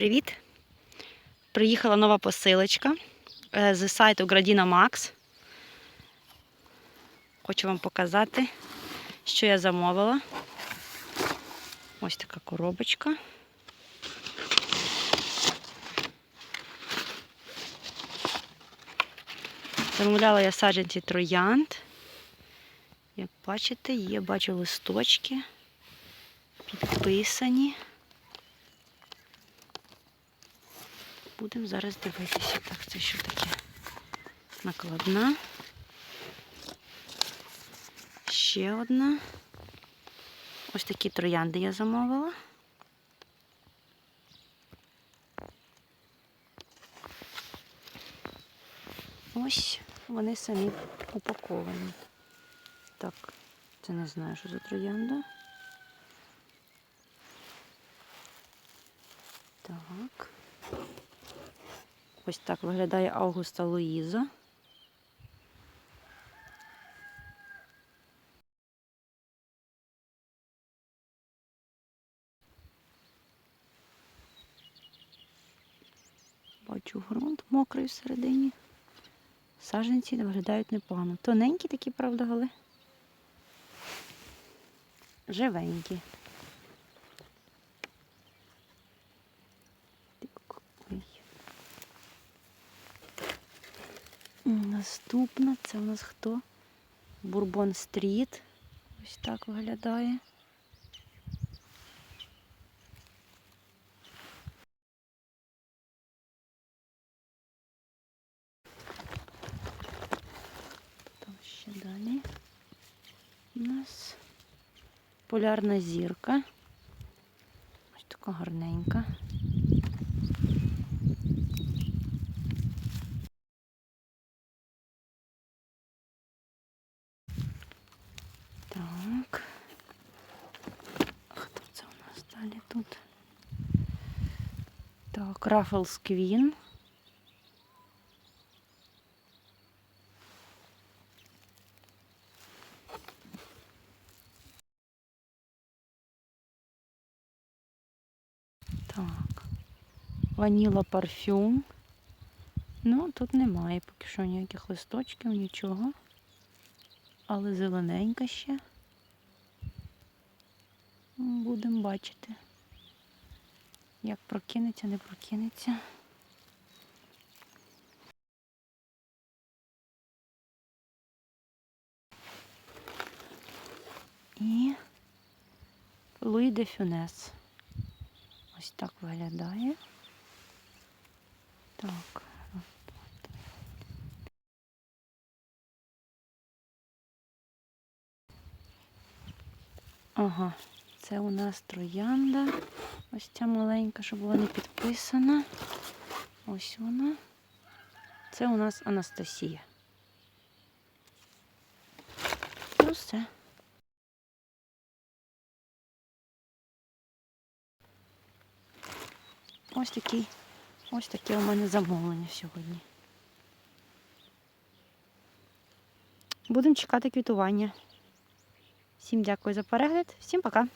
Привіт! Приїхала нова посилочка е, з сайту Gradina Max. Хочу вам показати, що я замовила. Ось така коробочка. Замовляла я саджанці троянд. Як бачите, є, бачу листочки підписані. Будемо зараз дивитися. Так, це що таке? Накладна. Ще одна. Ось такі троянди я замовила. Ось вони самі упаковані. Так, це не знаю, що за троянда. Так. Ось так виглядає Августа Луїза. Бачу ґрунт мокрий всередині. Саженці виглядають непогано. Тоненькі такі, правда, але живенькі. Наступна це у нас хто? Бурбон Стріт. Ось так виглядає. Потім ще далі. У нас полярна зірка. Ось така гарненька. Так. Хто це у нас далі тут? Так, Раффлс Квін. Так. Ваніла парфюм. Ну, тут немає поки що ніяких листочків, нічого. Але зелененька ще. Будемо бачити. Як прокинеться, не прокинеться. І Луї де Фюнес. Ось так виглядає. Так. Ага, це у нас троянда. Ось ця маленька, щоб була не підписана. Ось вона. Це у нас Анастасія. Ну все. Ось такий, ось таке у мене замовлення сьогодні. Будемо чекати квітування. Всім дякую за перегляд, всім пока!